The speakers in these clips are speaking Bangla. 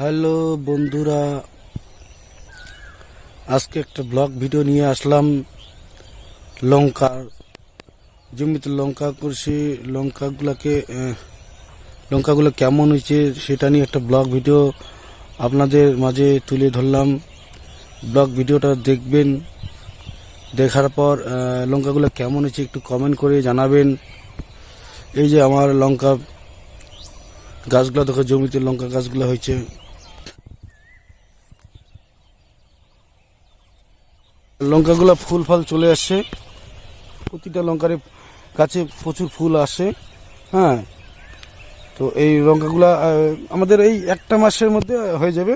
হ্যালো বন্ধুরা, আজকে একটা ব্লগ ভিডিও নিয়ে আসলাম। লঙ্কার জমিতে লঙ্কা করছি, লঙ্কাগুলোকে লঙ্কাগুলো কেমন হয়েছে সেটা নিয়ে একটা ব্লগ ভিডিও আপনাদের মাঝে তুলে ধরলাম। ব্লগ ভিডিওটা দেখবেন, দেখার পর লঙ্কাগুলো কেমন হয়েছে একটু কমেন্ট করে জানাবেন। এই যে আমার লঙ্কা গাছগুলো, দেখো জমিতে লঙ্কা গাছগুলো হয়েছে। লঙ্কাগুলো ফুল ফল চলে আসছে প্রতিটা লঙ্কার গাছে প্রচুর ফুল আসে হ্যাঁ। তো এই লঙ্কাগুলা আমাদের এই একটা মাসের মধ্যে হয়ে যাবে।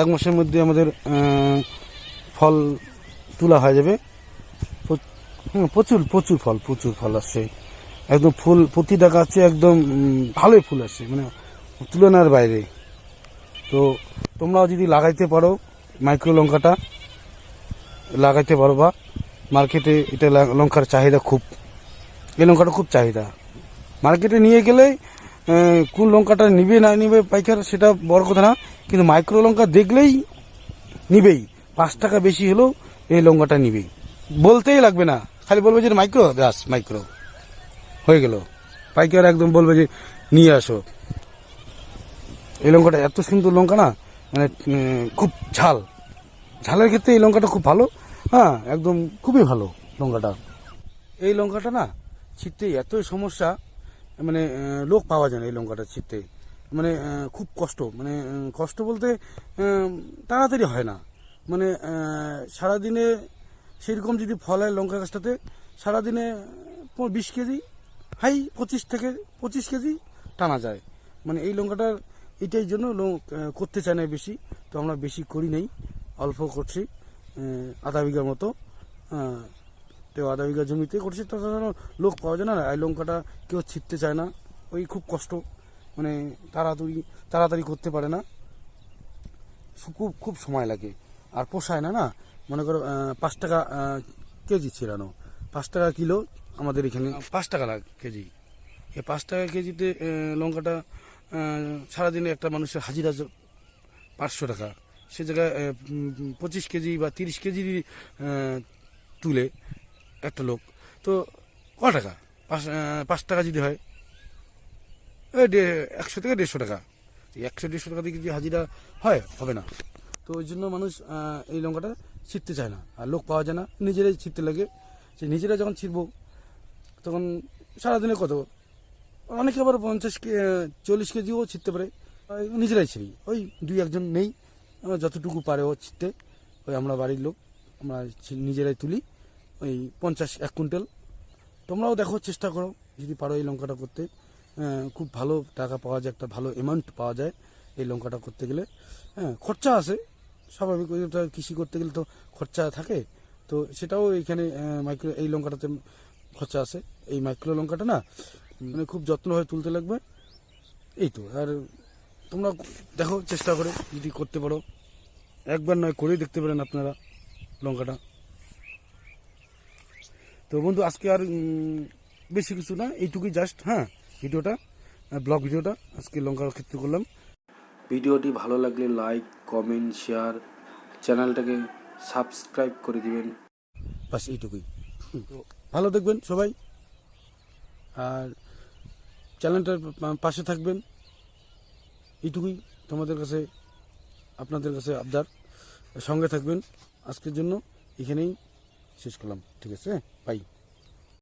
এক মাসের মধ্যে আমাদের ফল তোলা হয়ে যাবে। হুম, প্রচুর প্রচুর ফল প্রচুর ফল আসছে একদম ফুল প্রতিটা গাছে একদম ভালোই ফুল আসে মানে তুলনার বাইরে। তো তোমরাও যদি লাগাইতে পারো মাইক্রো লঙ্কাটা লাগাইতে পারবা। মার্কেটে এটা লঙ্কার চাহিদা খুব। এই লঙ্কাটা খুব চাহিদা। মার্কেটে নিয়ে গেলে কোন লঙ্কাটা নিবে না নিবে পাইকার সেটা বড় কথা না, কিন্তু মাইক্রো লঙ্কা দেখলেই নিবেই। পাঁচ টাকা বেশি হলেও এই লঙ্কাটা নিবেই। বলতেই লাগবে না। খালি বলবে যে মাইক্রো? ব্যাস, মাইক্রো। হয়ে গেল। পাইকার একদম বলবে যে নিয়ে আসো। এই লঙ্কাটা এত সুন্দর লঙ্কা না মানে খুব ঝাল। ঝালের ক্ষেত্রে এই লঙ্কাটা খুব ভালো। হ্যাঁ একদম খুবই ভালো লঙ্কাটা। এই লঙ্কাটা না ছিটতে এতই সমস্যা মানে লোক পাওয়া যায় না এই লঙ্কাটা ছিটতে। মানে খুব কষ্ট মানে কষ্ট বলতে তাড়াতাড়ি হয় না। মানে সারাদিনে সেরকম যদি ফল হয় লঙ্কা গাছটাতে, সারাদিনে বিশ কেজি, হাই, পঁচিশ থেকে পঁচিশ কেজি টানা যায়। মানে এই লঙ্কাটার এটাই জন্য করতে চায় না বেশি, তো আমরা বেশি করি নাই, অল্প করছি। আধা বিঘার মতো। তো আধা বিঘা জমিতে করছি, তো ধরো লোক পাওয়া যায় না, এই লঙ্কাটা কেউ ছিটতে চায় না। ওই খুব কষ্ট মানে তাড়াতাড়ি তাড়াতাড়ি করতে পারে না। খুব খুব সময় লাগে। আর পোষায় না না? মনে করো পাঁচ টাকা কেজি ছিলানো পাঁচ টাকা কিলো আমাদের এখানে পাঁচ টাকা লাগ কেজি। এ পাঁচ টাকা কেজিতে লঙ্কাটা সারাদিনে একটা মানুষের হাজিরা পাঁচশো টাকা। সে জায়গায় পঁচিশ কেজি বা তিরিশ কেজি তুলে একটা লোক। তো ক টাকা? পাঁচ পাঁচ টাকা যদি হয় একশো থেকে দেড়শো টাকা। একশো দেড়শো টাকা দিয়ে যদি হাজিরা হয়, হবে না। তো ওই জন্য মানুষ এই লঙ্কাটা ছিটতে চায় না। আর লোক পাওয়া যায় না, নিজেরাই ছিটতে লাগে। সে নিজেরা যখন ছিটবো, তখন সারাদিনে কত? অনেকে আবার পঞ্চাশ কে, চল্লিশ কেজিও ছিটতে পারে। নিজেরাই ছিড়ি। ওই দুই একজন নেই। আমরা যতটুকু পারে ও ছিটতে ওই আমরা বাড়ির লোক, আমরা নিজেরাই তুলি, ওই পঞ্চাশ এক কুইন্টাল। তোমরাও দেখো, চেষ্টা করো, যদি পারো এই লঙ্কাটা করতে। খুব ভালো টাকা পাওয়া যায়, একটা ভালো অ্যামাউন্ট পাওয়া যায় এই লঙ্কাটা করতে গেলে। হ্যাঁ খরচা আছে, স্বাভাবিক কৃষি করতে গেলে তো খরচা থাকে। তো সেটাও এখানে মাইক্রো এই লঙ্কাটাতে খরচা আছে। এই মাইক্রো লঙ্কাটা না মানে খুব যত্নভাবে তুলতে লাগবে। এই তো, আর তোমরা দেখো চেষ্টা করে যদি করতে পারো। একবার নয় করেই দেখতে পারেন আপনারা লঙ্কাটা। তো বন্ধু আজকে আর বেশি কিছু না এইটুকুই জাস্ট হ্যাঁ ভিডিওটা ব্লগ ভিডিওটা আজকে লঙ্কার ক্ষেত্রে করলাম। ভিডিওটি ভালো লাগলে লাইক কমেন্ট শেয়ার চ্যানেলটাকে সাবস্ক্রাইব করে দিবেন। বাস এইটুকুই। তো ভালো দেখবেন সবাই। আর চ্যানেলটার পাশে থাকবেন। এইটুকুই তোমাদের কাছে, আপনাদের কাছে আবদার। সঙ্গে থাকবেন। আজকের জন্য এখানেই শেষ করলাম। ঠিক আছে? বাই